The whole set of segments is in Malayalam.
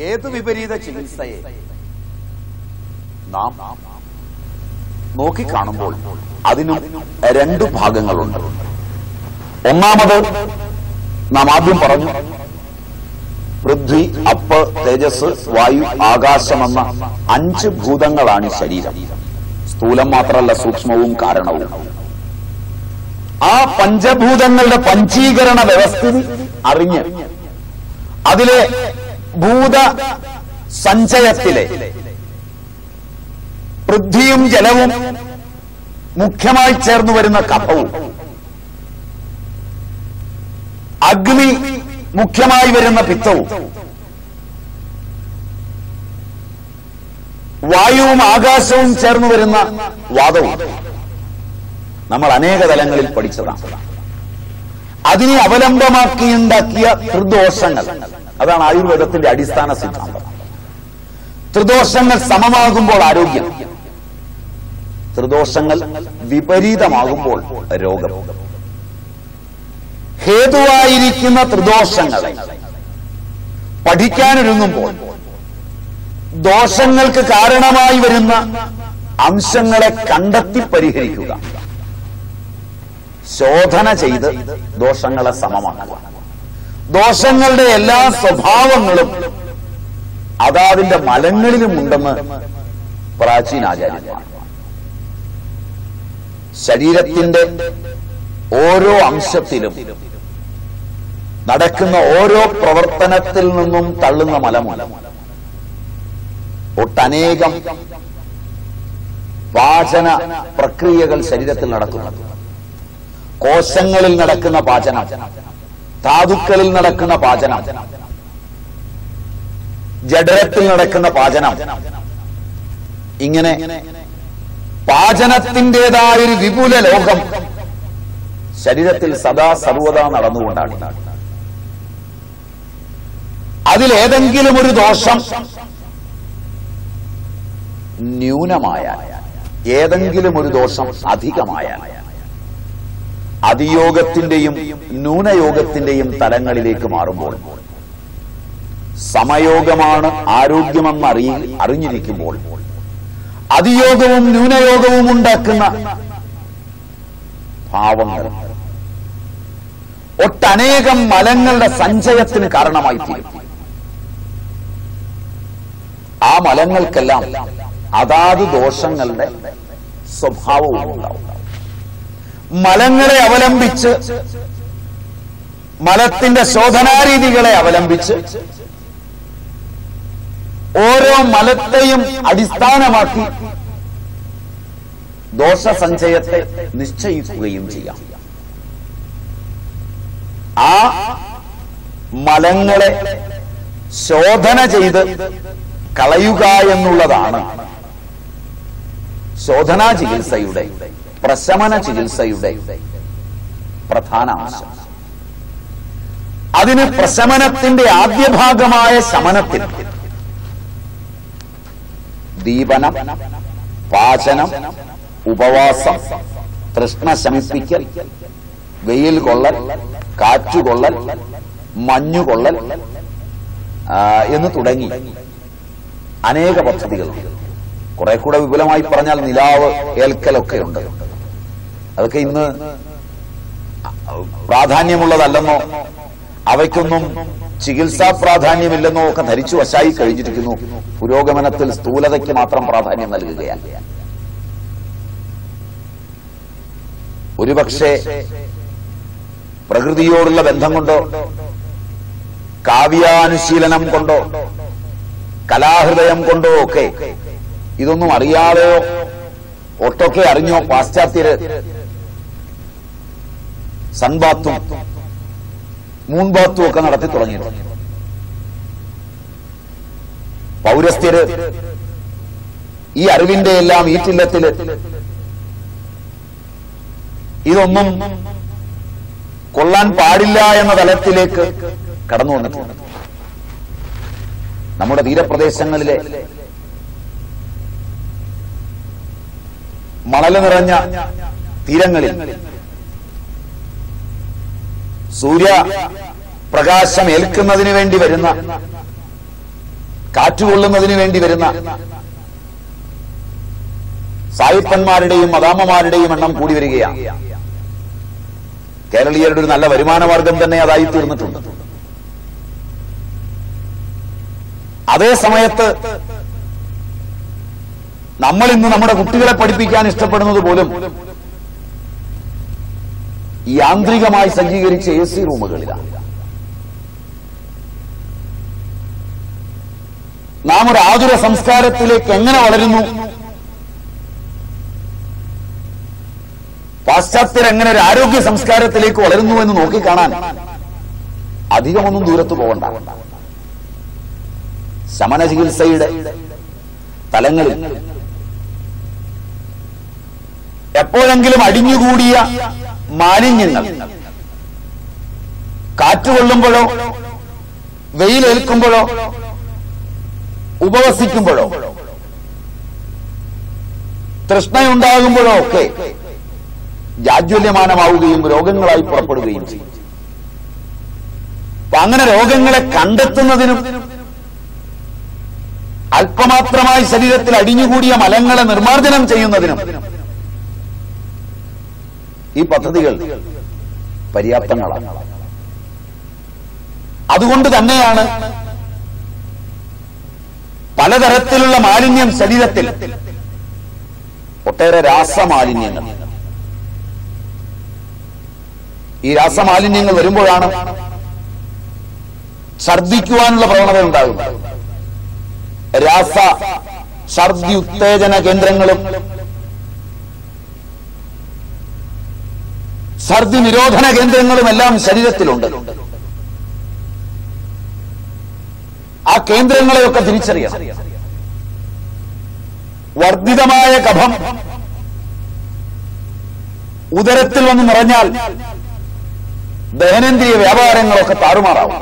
ഏത് വിപരീത ചികിത്സയെ നാം നോക്കിക്കാണുമ്പോൾ അതിനും രണ്ടു ഭാഗങ്ങളുണ്ട്. ഒന്നാമത് നാം ആദ്യം പറഞ്ഞു പൃഥ്വി അപ്പ് തേജസ് വായു എന്ന അഞ്ച് ഭൂതങ്ങളാണ് ശരീരം. സ്ഥൂലം മാത്രമല്ല സൂക്ഷ്മവും കാരണവും. ആ പഞ്ചഭൂതങ്ങളുടെ പഞ്ചീകരണ വ്യവസ്ഥിതി അറിഞ്ഞ് അതിലെ ഭൂത സഞ്ചയത്തിലെ പൃഥ്വിയും ജലവും മുഖ്യമായി ചേർന്നു വരുന്ന കഫവും. അഗ്നി മുഖ്യമായി വരുന്ന പിത്തവും. വായുവും ആകാശവും ചേർന്നു വരുന്ന വാദവും. നമ്മൾ അനേക തലങ്ങളിൽ പഠിച്ചതാണ്. അതിനെ അവലംബമാക്കിയുണ്ടാക്കിയ ത്രിദോഷങ്ങൾ. അതാണ് ആയുർവേദത്തിന്റെ അടിസ്ഥാന സിദ്ധാന്തം. ത്രിദോഷങ്ങൾ സമമാകുമ്പോൾ ആരോഗ്യം. ത്രിദോഷങ്ങൾ വിപരീതമാകുമ്പോൾ രോഗം. ഹേതുവായിരിക്കുന്ന ത്രിദോഷങ്ങളെ പഠിക്കാനൊരുങ്ങുമ്പോൾ ദോഷങ്ങൾക്ക് കാരണമായി വരുന്ന അംശങ്ങളെ കണ്ടെത്തി പരിഹരിക്കുക. ശോധന ചെയ്ത് ദോഷങ്ങളെ സമമാക്കുക. ദോഷങ്ങളുടെ എല്ലാ സ്വഭാവങ്ങളും അതാതിന്റെ മലങ്ങളിലും ഉണ്ടെന്ന് പ്രാചീന പ്രാചീനാചാര്യന്മാർ ശരീരത്തിന്റെ ഓരോ അംശത്തിലും നടക്കുന്ന ഓരോ പ്രവർത്തനത്തിൽ നിന്നും തള്ളുന്ന മലമൂലം ഒട്ടനേകം പാചന പ്രക്രിയകൾ ശരീരത്തിൽ നടക്കുന്നു. കോശങ്ങളിൽ നടക്കുന്ന പാചനം. ധാതുക്കളിൽ നടക്കുന്ന പാചനം. ജഡരത്തിൽ നടക്കുന്ന പാചനം. ഇങ്ങനെ പാചനത്തിന്റെതായൊരു വിപുല ലോകം ശരീരത്തിൽ സദാ സർവത നടന്നുകൊണ്ടാണ്. അതിലേതെങ്കിലും ഒരു ദോഷം ന്യൂനമായ ഏതെങ്കിലും ഒരു ദോഷം അധികമായ അതിയോഗത്തിന്റെയും ന്യൂനയോഗത്തിന്റെയും തലങ്ങളിലേക്ക് മാറുമ്പോൾ സമയോഗമാണ് ആരോഗ്യമെന്ന് അറിയി അറിഞ്ഞിരിക്കുമ്പോൾ അതിയോഗവും ന്യൂനയോഗവും ഉണ്ടാക്കുന്ന ഭാവങ്ങൾ ഒട്ടനേകം മലങ്ങളുടെ സഞ്ചയത്തിന് കാരണമായി തീരും ആ മലങ്ങൾക്കെല്ലാം അതാത് ദോഷങ്ങളുടെ സ്വഭാവവും ഉണ്ടാവും. മലങ്ങളെ അവലംബിച്ച് മലത്തിന്റെ ശോധനാരീതികളെ അവലംബിച്ച് ഓരോ മലത്തെയും അടിസ്ഥാനമാക്കി ദോഷസഞ്ചയത്തെ നിശ്ചയിക്കുകയും ചെയ്യാം. ആ മലങ്ങളെ ശോധന ചെയ്ത് കളയുക എന്നുള്ളതാണ് ശോധനാ ചികിത്സയുടെ പ്രശമന ചികിത്സയുടെ പ്രധാന ആശം അതിന് പ്രശമനത്തിന്റെ ആദ്യ ഭാഗമായ ശമനത്തിൽ ദീപനം പാചനം ഉപവാസം തൃഷ്ണ ശമിപ്പിക്കൽ വെയിൽ കൊള്ളൽ കാറ്റുകൊള്ളൽ മഞ്ഞുകൊള്ളൽ എന്ന് തുടങ്ങി അനേക പദ്ധതികളുണ്ട് കുറെ കൂടെ വിപുലമായി പറഞ്ഞാൽ നിലാവ് ഏൽക്കലൊക്കെ ഉണ്ട്. അതൊക്കെ ഇന്ന് പ്രാധാന്യമുള്ളതല്ലെന്നോ അവയ്ക്കൊന്നും ചികിത്സാ പ്രാധാന്യമില്ലെന്നോ ഒക്കെ ധരിച്ചു വശായി കഴിഞ്ഞിരിക്കുന്നു. പുരോഗമനത്തിൽ സ്ഥൂലതയ്ക്ക് മാത്രം പ്രാധാന്യം നൽകുകയാണ്. ഒരുപക്ഷെ പ്രകൃതിയോടുള്ള ബന്ധം കൊണ്ടോ കാവ്യാനുശീലനം കൊണ്ടോ കലാഹൃദയം കൊണ്ടോ ഒക്കെ ഇതൊന്നും അറിയാതെയോ ഒട്ടൊക്കെ അറിഞ്ഞോ പാശ്ചാത്യര് സൺബാത്തും മൂൺബാത്തും ഒക്കെ നടത്തി തുടങ്ങിയിട്ടുണ്ട്. പൗരസ്ത്യര് ഈ അറിവിന്റെ എല്ലാം ഈറ്റില്ലത്തിൽ ഇതൊന്നും കൊള്ളാൻ പാടില്ല എന്ന തലത്തിലേക്ക് കടന്നു വന്നിട്ടുണ്ട്. നമ്മുടെ തീരപ്രദേശങ്ങളിലെ മണൽ നിറഞ്ഞ തീരങ്ങളിൽ സൂര്യ പ്രകാശം ഏൽക്കുന്നതിന് വേണ്ടി വരുന്ന കാറ്റുകൊള്ളുന്നതിന് വേണ്ടി വരുന്ന സായിപ്പന്മാരുടെയും മദാമ്മമാരുടെയും എണ്ണം കൂടി വരികയാണ്. കേരളീയരുടെ ഒരു നല്ല വരുമാന മാർഗം തന്നെ അതായി തീർന്നിട്ടുണ്ട്. അതേ സമയത്ത് നമ്മൾ ഇന്ന് നമ്മുടെ കുട്ടികളെ പഠിപ്പിക്കാൻ ഇഷ്ടപ്പെടുന്നത് പോലും യാന്ത്രികമായി സജ്ജീകരിച്ച എ സി റൂമുകളിലാണ് നാം ഒരു ആതുര സംസ്കാരത്തിലേക്ക് എങ്ങനെ വളരുന്നു? പാശ്ചാത്യർ എങ്ങനെ ഒരു ആരോഗ്യ സംസ്കാരത്തിലേക്ക് വളരുന്നു എന്ന് നോക്കിക്കാണാൻ അധികമൊന്നും ദൂരത്ത് പോകണ്ട ശമന ചികിത്സയുടെ തലങ്ങളിൽ എപ്പോഴെങ്കിലും അടിഞ്ഞുകൂടിയ മാലിന്യങ്ങൾ. കാറ്റ് കാറ്റുകൊള്ളുമ്പോഴോ വെയിലേൽക്കുമ്പോഴോ ഉപവസിക്കുമ്പോഴോ തൃഷ്ണയുണ്ടാകുമ്പോഴോ ഒക്കെ ജാജ്വല്യമാനമാവുകയും രോഗങ്ങളായി പുറപ്പെടുകയും ചെയ്യും. അപ്പൊ അങ്ങനെ രോഗങ്ങളെ കണ്ടെത്തുന്നതിനും അല്പമാത്രമായി ശരീരത്തിൽ അടിഞ്ഞുകൂടിയ മലങ്ങളെ നിർമ്മാർജനം ചെയ്യുന്നതിനും ഈ പദ്ധതികൾ പര്യാപ്തങ്ങളാണ്. അതുകൊണ്ട് തന്നെയാണ് പലതരത്തിലുള്ള മാലിന്യം ശരീരത്തിൽ ഒട്ടേറെ രാസമാലിന്യങ്ങൾ. ഈ രാസമാലിന്യങ്ങൾ വരുമ്പോഴാണ് ഛർദിക്കുവാനുള്ള പ്രവണത ഉണ്ടാകുന്നത്. രാസ ഛർദി ഉത്തേജന കേന്ദ്രങ്ങളും ഛർദി നിരോധന കേന്ദ്രങ്ങളും എല്ലാം ശരീരത്തിലുണ്ട്. ആ കേന്ദ്രങ്ങളെയൊക്കെ തിരിച്ചറിയണം. വർദ്ധിതമായ കഫം ഉദരത്തിൽ വന്ന് നിറഞ്ഞാൽ ദഹനേന്ദ്രിയ വ്യാപാരങ്ങളൊക്കെ താറുമാറാവും.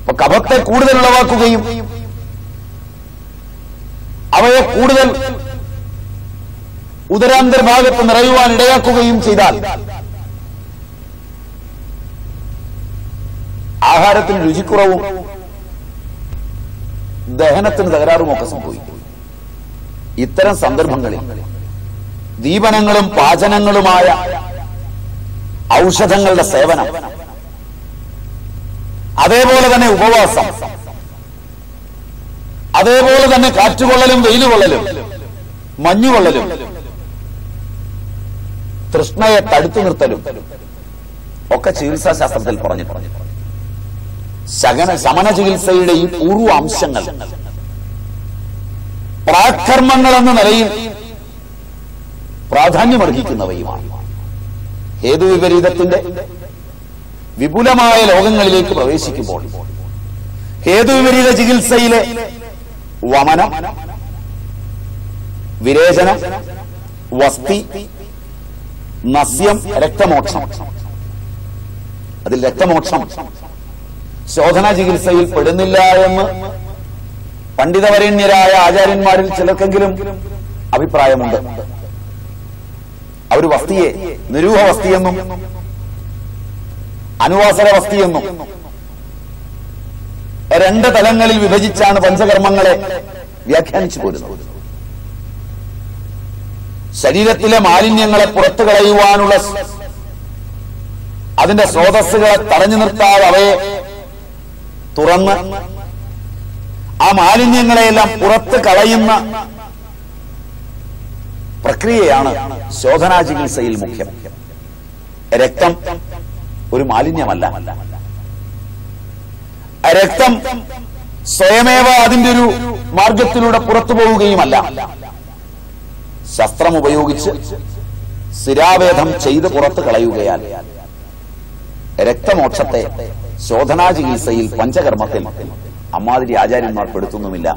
അപ്പൊ കഫത്തെ കൂടുതൽ ഉളവാക്കുകയും അവയെ കൂടുതൽ ഉദരാന്തർഭാഗത്ത് നിറയുവാൻ ഇടയാക്കുകയും ചെയ്താൽ ആഹാരത്തിന് രുചിക്കുറവും ദഹനത്തിന് തകരാറുമൊക്കെ സംഭവിക്കും. ഇത്തരം സന്ദർഭങ്ങളിൽ ദീപനങ്ങളും പാചനങ്ങളുമായ ഔഷധങ്ങളുടെ സേവനം അതേപോലെ തന്നെ ഉപവാസം അതേപോലെ തന്നെ കാറ്റുകൊള്ളലും വെയിലുകൊള്ളലും മഞ്ഞുകൊള്ളലും തൃഷ്ണയെ തടുത്തു നിർത്തലും. ഒക്കെ ചികിത്സാ ശാസ്ത്രത്തിൽ പറഞ്ഞിട്ടുണ്ട് ശകന ശമന ചികിത്സയുടെ ഈ പൂർവ അംശങ്ങൾ. പ്രാകർമ്മങ്ങൾ എന്ന നിലയിൽ പ്രാധാന്യമർഹിക്കുന്നവയുമാണ്. ഹേതു വിപരീതത്തിന്റെ? വിപുലമായ ലോകങ്ങളിലേക്ക് പ്രവേശിക്കുമ്പോൾ. ഹേതു വിപരീത ചികിത്സയിലെ? വമനം വിരേചനം വസ്തി നസ്യം രക്തമോക്ഷം. അതിൽ രക്തമോക്ഷം. ശോധന ചികിത്സയിൽ പെടുന്നില്ല എന്ന് പണ്ഡിതവരണ്യരായ ആചാര്യന്മാരിൽ ചിലർക്കെങ്കിലും അഭിപ്രായമുണ്ട്. അവർ വസ്തിയെ നിരൂഹ വസ്തിയെന്നും അനുവാസന വസ്തിയെന്നും രണ്ട് തലങ്ങളിൽ വിഭജിച്ചാണ് പഞ്ചകർമ്മങ്ങളെ വ്യാഖ്യാനിച്ചു പോരുന്നത്. ശരീരത്തിലെ മാലിന്യങ്ങളെ പുറത്തു കളയുവാനുള്ള അതിന്റെ സ്രോതസ്സുകളെ തടഞ്ഞു നിർത്താതെ അവയെ തുറന്ന് ആ മാലിന്യങ്ങളെയെല്ലാം പുറത്ത് കളയുന്ന പ്രക്രിയയാണ് ശോധനാ ചികിത്സയിൽ മുഖ്യം. രക്തം ഒരു മാലിന്യമല്ല. രക്തം സ്വയമേവ അതിന്റെ ഒരു മാർഗത്തിലൂടെ പുറത്തു പോവുകയുമല്ല. ശസ്ത്രം ഉപയോഗിച്ച് സ്ഥിരാവേദം ചെയ്ത് പുറത്ത് കളയുകയാൽ രക്തമോക്ഷത്തെ ശോധനാ ചികിത്സയിൽ പഞ്ചകർമ്മത്തിൽ അമ്മാതിരി ആചാര്യന്മാർ പെടുത്തുന്നുമില്ല.